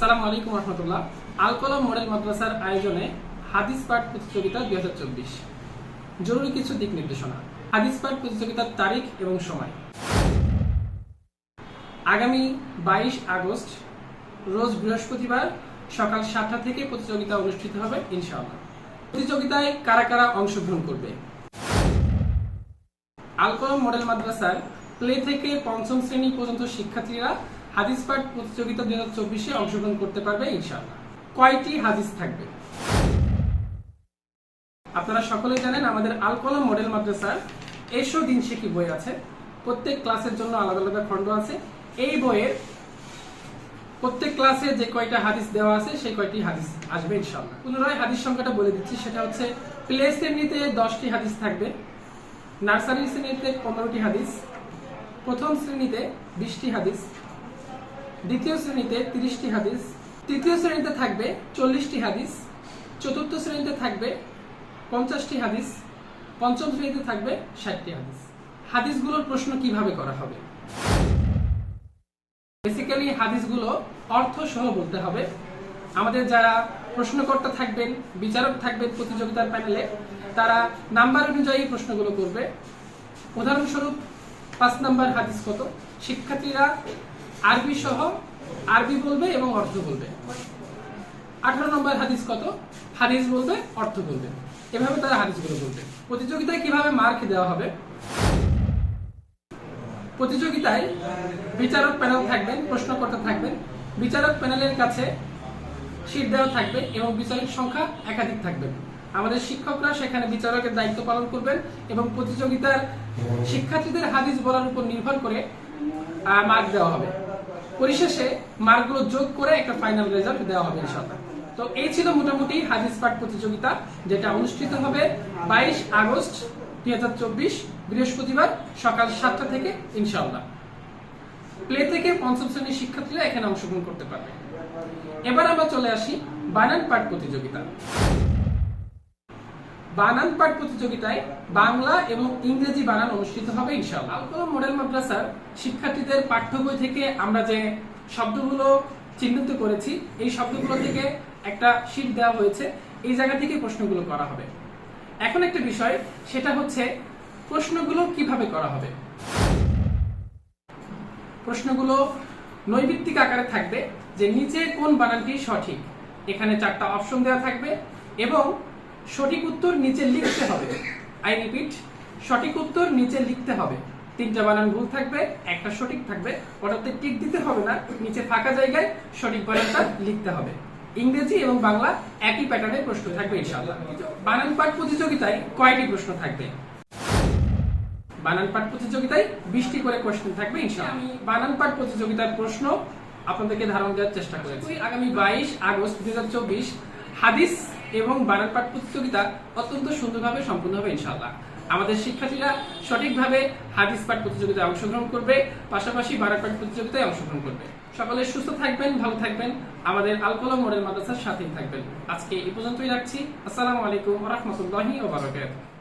আসসালামু আলাইকুম রহমতুল্লাহ। আলকলম মডেল মাদ্রাসার আয়োজনে হাদিস পাঠ প্রতিযোগিতা দুই জরুরি কিছু দিক নির্দেশনা। হাদিস পাঠ প্রতিযোগিতার তারিখ এবং সময়। আগামী বাইশ আগস্ট, রোজ বৃহস্পতিবার সকাল সাতটা থেকে প্রতিযোগিতা অনুষ্ঠিত হবে, ইনশাআল্লাহ। প্রতিযোগিতায় কারা কারা অংশগ্রহণ করবে? আলকলম মডেল মাদ্রাসার প্লে থেকে পঞ্চম শ্রেণি পর্যন্ত শিক্ষার্থীরা হাদিস পাঠ প্রতিযোগিতা দুই হাজার চব্বিশে অংশগ্রহণ করতে পারবে, ইনশাআল্লাহ। কয়টি হাদিস থাকবে? আপনারা সকলে জানেন আমাদের আলকলম মডেল মাদ্রাসার এসো দিন শিখি বই আছে? প্রত্যেক ক্লাসের জন্য আলাদা আলাদা খণ্ড আছে। এই বইয়ের প্রত্যেক ক্লাসে যে কয়টা হাদিস দেওয়া আছে, সেই কয়টি হাদিস আসবে, ইনশাআল্লাহ। পুনরায় হাদিস সংখ্যাটা বলে দিচ্ছি, সেটা হচ্ছে প্লে শ্রেণীতে দশটি হাদিস থাকবে, নার্সারি শ্রেণীতে পনেরোটি হাদিস প্রথম শ্রেণীতে বিশটি হাদিস, দ্বিতীয় শ্রেণীতে তিরিশটি হাদিস, তৃতীয় শ্রেণীতে থাকবে চল্লিশটি হাদিস, চতুর্থ শ্রেণীতে থাকবে পঞ্চাশটি হাদিস, পঞ্চম শ্রেণীতে থাকবে ষাটটি হাদিস। হাদিসগুলোর প্রশ্ন কীভাবে করা হবে? বেসিক্যালি হাদিসগুলো অর্থ সহ বলতে হবে। আমাদের যারা প্রশ্নকর্তা থাকবেন, বিচারক থাকবেন প্রতিযোগিতার প্যানেলে তারা নাম্বার অনুযায়ী প্রশ্নগুলো করবে। উদাহরণস্বরূপ পাঁচ নাম্বার হাদিস কত? শিক্ষার্থীরা আরবি সহ আরবি বলবে এবং অর্থ বলবে। আঠারো নম্বর হাদিস কত? হাদিস বলবে, অর্থ বলবে। এভাবে তারা হাদিসগুলো বলবে। প্রতিযোগিতায় কীভাবে মার্ক দেওয়া হবে? প্রতিযোগিতায় বিচারক প্যানেল থাকবেন প্রশ্নকর্তা থাকবেন বিচারক প্যানেলের কাছে শীট দেওয়া থাকবে এবং বিচারক সংখ্যা একাধিক থাকবে। আমাদের শিক্ষকরা সেখানে বিচারকের দায়িত্ব পালন করবেন এবং প্রতিযোগিতার শিক্ষার্থীদের হাদিস বলার উপর নির্ভর করে মার্ক দেওয়া হবে। পরিশেষে মার্কগুলো যোগ করে একটা ফাইনাল রেজাল্ট দেওয়া হবে ইনশাআল্লাহ। তো এই ছিল মোটামুটি হাদিস পাঠ প্রতিযোগিতা, যেটা অনুষ্ঠিত হবে বাইশ আগস্ট দুই হাজার চব্বিশ, বৃহস্পতিবার সকাল সাতটা থেকে ইনশাআল্লাহ। প্লে থেকে পঞ্চম শ্রেণির শিক্ষার্থীরা এখানে অংশগ্রহণ করতে পারবে। এবার আমরা চলে আসি বানান পাঠ প্রতিযোগিতা। বানান পাঠ প্রতিযোগিতায় বাংলা এবং ইংরেজি বানান অনুষ্ঠিত হবে ইনশাআল্লাহ। মডেল মাদ্রাসার শিক্ষার্থীদের পাঠ্য বই থেকে আমরা যে শব্দগুলো চিহ্নিত করেছি, এই শব্দগুলো থেকে একটা শীট দেওয়া হয়েছে। এই জায়গা থেকে প্রশ্নগুলো করা হবে। এখন একটা বিষয়, সেটা হচ্ছে প্রশ্নগুলো কীভাবে করা হবে? প্রশ্নগুলো নৈবিত্তিক আকারে থাকবে যে নিচে কোন বানানটি সঠিক। এখানে চারটা অপশন দেওয়া থাকবে এবং সঠিক উত্তর নিচে লিখতে হবে। আই রিপিট সঠিক উত্তর নিচে লিখতে হবে। তিনটা বানান ভুল থাকবে একটা সঠিক থাকবে। ওটাতে টিক দিতে হবে না নিচে ফাঁকা জায়গায় সঠিক বানানটা লিখতে হবে। ইংরেজি এবং বাংলা একই প্যাটার্নের প্রশ্ন থাকবে ইনশাআল্লাহ। বানান পাঠ প্রতিযোগিতায় কয়টি প্রশ্ন থাকবে? বানান পাঠ প্রতিযোগিতায় বিশটি করে কোশ্চেন থাকবে ইনশাআল্লাহ। আমি বানান পাঠ প্রতিযোগিতার প্রশ্ন আপনাদেরকে ধারণ দেওয়ার চেষ্টা করেছি। আগামী বাইশ আগস্ট দুই হাজার চব্বিশ হাদিস এবং বানান পাঠ প্রতিযোগিতা অত্যন্ত সুন্দরভাবে সম্পূর্ণ হবে ইনশাল্লাহ আমাদের শিক্ষার্থীরা সঠিকভাবে হাদিস পাঠ প্রতিযোগিতায় অংশগ্রহণ করবে, পাশাপাশি বানান পাঠ প্রতিযোগিতায় অংশগ্রহণ করবে। সকলে সুস্থ থাকবেন, ভালো থাকবেন। আমাদের আলকোলা মডেল মাদ্রাসার সাথেই থাকবেন। আজকে এই পর্যন্তই রাখছি। আসসালামু আলাইকুম রহমতুল্লাহি ওবরাকাতুহু